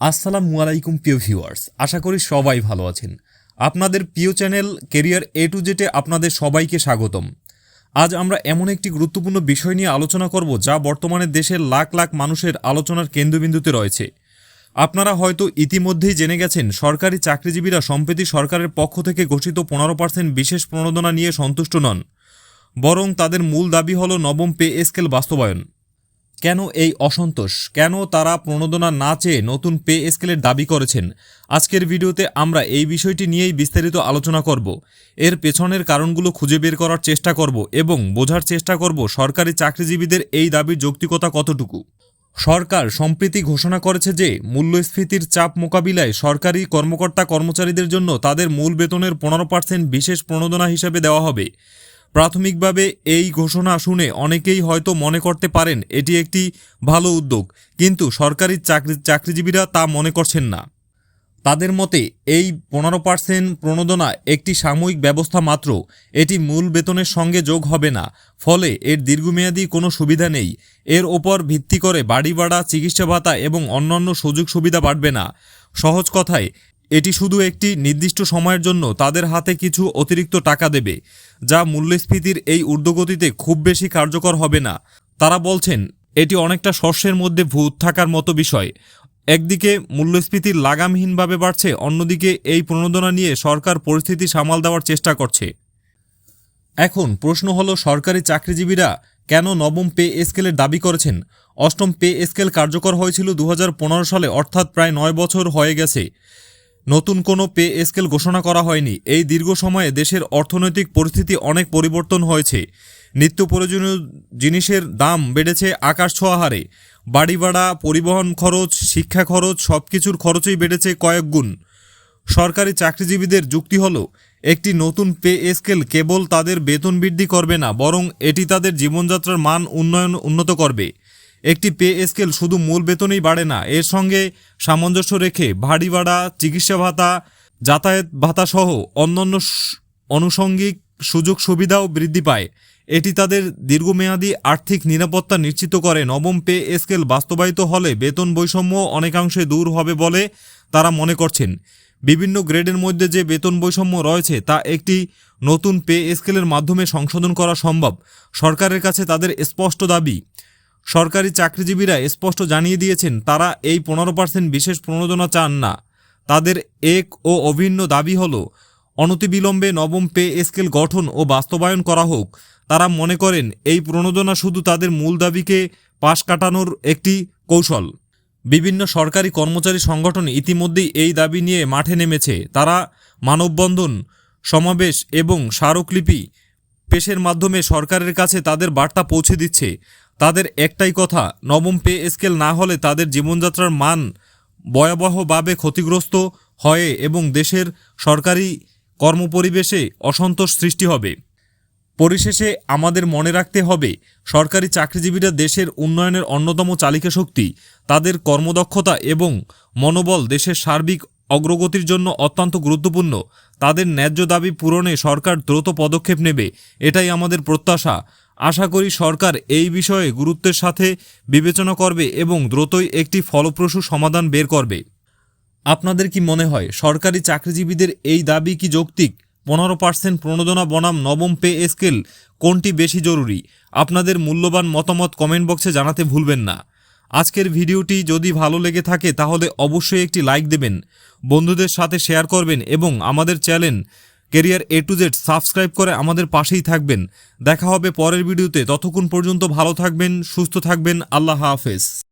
আসসালামু আলাইকুম, প্রিয় ভিউয়ার্স। আশা করি সবাই ভালো আছেন। আপনাদের প্রিয় চ্যানেল কেরিয়ার এ টু জেটে আপনাদের সবাইকে স্বাগতম। আজ আমরা এমন একটি গুরুত্বপূর্ণ বিষয় নিয়ে আলোচনা করব যা বর্তমানে দেশের লাখ লাখ মানুষের আলোচনার কেন্দ্রবিন্দুতে রয়েছে। আপনারা হয়তো ইতিমধ্যেই জেনে গেছেন, সরকারি চাকরিজীবীরা সম্প্রতি সরকারের পক্ষ থেকে ঘোষিত পনেরো পার্সেন্ট বিশেষ প্রণোদনা নিয়ে সন্তুষ্ট নন, বরং তাদের মূল দাবি হল নবম পে স্কেল বাস্তবায়ন। কেন এই অসন্তোষ? কেন তারা প্রণোদনা না চেয়ে নতুন পে স্কেলের দাবি করেছেন? আজকের ভিডিওতে আমরা এই বিষয়টি নিয়েই বিস্তারিত আলোচনা করব। এর পেছনের কারণগুলো খুঁজে বের করার চেষ্টা করব এবং বোঝার চেষ্টা করব সরকারি চাকরিজীবীদের এই দাবির যৌক্তিকতা কতটুকু। সরকার সম্প্রতি ঘোষণা করেছে যে, মূল্যস্ফীতির চাপ মোকাবিলায় সরকারি কর্মকর্তা কর্মচারীদের জন্য তাদের মূল বেতনের পনেরো পার্সেন্ট বিশেষ প্রণোদনা হিসেবে দেওয়া হবে। প্রাথমিকভাবে এই ঘোষণা শুনে অনেকেই হয়তো মনে করতে পারেন এটি একটি ভালো উদ্যোগ, কিন্তু সরকারি চাকরি, চাকরিজীবীরা তা মনে করছেন না। তাদের মতে, এই পনেরো পার্সেন্ট প্রণোদনা একটি সাময়িক ব্যবস্থা মাত্র, এটি মূল বেতনের সঙ্গে যোগ হবে না, ফলে এর দীর্ঘমেয়াদী কোনো সুবিধা নেই। এর ওপর ভিত্তি করে বাড়ি ভাড়া চিকিৎসা ভাতা এবং অন্যান্য সুযোগ সুবিধা বাড়বে না। সহজ কথায় এটি শুধু একটি নির্দিষ্ট সময়ের জন্য তাদের হাতে কিছু অতিরিক্ত টাকা দেবে, যা মূল্যস্ফীতির এই ঊর্ধ্বগতিতে খুব বেশি কার্যকর হবে না। তারা বলছেন, এটি অনেকটা শস্যের মধ্যে ভূত থাকার মতো বিষয়। একদিকে মূল্যস্ফীতির লাগামহীনভাবে বাড়ছে, অন্যদিকে এই প্রণোদনা নিয়ে সরকার পরিস্থিতি সামাল দেওয়ার চেষ্টা করছে। এখন প্রশ্ন হলো, সরকারি চাকরিজীবীরা কেন নবম পে স্কেলের দাবি করেছেন? অষ্টম পে স্কেল কার্যকর হয়েছিল দু হাজার পনেরো সালে, অর্থাৎ প্রায় নয় বছর হয়ে গেছে। নতুন কোনো পে স্কেল ঘোষণা করা হয়নি। এই দীর্ঘ সময়ে দেশের অর্থনৈতিক পরিস্থিতি অনেক পরিবর্তন হয়েছে। নিত্য প্রয়োজনীয় জিনিসের দাম বেড়েছে আকাশ ছোঁয়া হারে। বাড়ি ভাড়া, পরিবহন খরচ, শিক্ষা খরচ সব কিছুর খরচই বেড়েছে কয়েক গুণ। সরকারি চাকরিজীবীদের যুক্তি হল, একটি নতুন পে স্কেল কেবল তাদের বেতন বৃদ্ধি করবে না, বরং এটি তাদের জীবনযাত্রার মান উন্নয়ন উন্নত করবে। একটি পে স্কেল শুধু মূল বেতনেই বাড়ে না, এর সঙ্গে সামঞ্জস্য রেখে ভাড়ি ভাড়া চিকিৎসা ভাতা, যাতায়াত ভাতা সহ অন্যান্য আনুষঙ্গিক সুযোগ সুবিধাও বৃদ্ধি পায়। এটি তাদের দীর্ঘমেয়াদী আর্থিক নিরাপত্তা নিশ্চিত করে। নবম পে স্কেল বাস্তবায়িত হলে বেতন বৈষম্য অনেকাংশে দূর হবে বলে তারা মনে করছেন। বিভিন্ন গ্রেডের মধ্যে যে বেতন বৈষম্য রয়েছে তা একটি নতুন পে স্কেলের মাধ্যমে সংশোধন করা সম্ভব। সরকারের কাছে তাদের স্পষ্ট দাবি সরকারি চাকরিজীবীরা স্পষ্ট জানিয়ে দিয়েছেন, তারা এই পনেরো পার্সেন্ট বিশেষ প্রণোদনা চান না। তাদের এক ও অভিন্ন দাবি হল, অনতিবিলম্বে নবম পে স্কেল গঠন ও বাস্তবায়ন করা হোক। তারা মনে করেন, এই প্রণোদনা শুধু তাদের মূল দাবিকে পাশ কাটানোর একটি কৌশল। বিভিন্ন সরকারি কর্মচারী সংগঠন ইতিমধ্যেই এই দাবি নিয়ে মাঠে নেমেছে। তারা মানববন্ধন, সমাবেশ এবং স্মারকলিপি পেশের মাধ্যমে সরকারের কাছে তাদের বার্তা পৌঁছে দিচ্ছে। তাদের একটাই কথা, নবম পে স্কেল না হলে তাদের জীবনযাত্রার মান ভয়াবহভাবে ক্ষতিগ্রস্ত হয় এবং দেশের সরকারি কর্মপরিবেশে অসন্তোষ সৃষ্টি হবে। পরিশেষে আমাদের মনে রাখতে হবে, সরকারি চাকরিজীবীরা দেশের উন্নয়নের অন্যতম চালিকা শক্তি। তাদের কর্মদক্ষতা এবং মনোবল দেশের সার্বিক অগ্রগতির জন্য অত্যন্ত গুরুত্বপূর্ণ। তাদের ন্যায্য দাবি পূরণে সরকার দ্রুত পদক্ষেপ নেবে, এটাই আমাদের প্রত্যাশা। আশা করি সরকার এই বিষয়ে গুরুত্বের সাথে বিবেচনা করবে এবং দ্রুতই একটি ফলপ্রসূ সমাধান বের করবে। আপনাদের কি মনে হয়, সরকারি চাকরিজীবীদের এই দাবি কি যৌক্তিক? পনেরো পার্সেন্ট প্রণোদনা বনাম নবম পে স্কেল কোনটি বেশি জরুরি? আপনাদের মূল্যবান মতামত কমেন্ট বক্সে জানাতে ভুলবেন না। আজকের ভিডিওটি যদি ভালো লেগে থাকে তাহলে অবশ্যই একটি লাইক দেবেন। বন্ধুদের সাথে শেয়ার করবেন এবং আমাদের channel career A to Z subscribe করে আমাদের পাশেই থাকবেন। দেখা হবে পরের ভিডিওতে। ততক্ষণ পর্যন্ত ভালো থাকবেন, সুস্থ থাকবেন। আল্লাহ হাফেজ।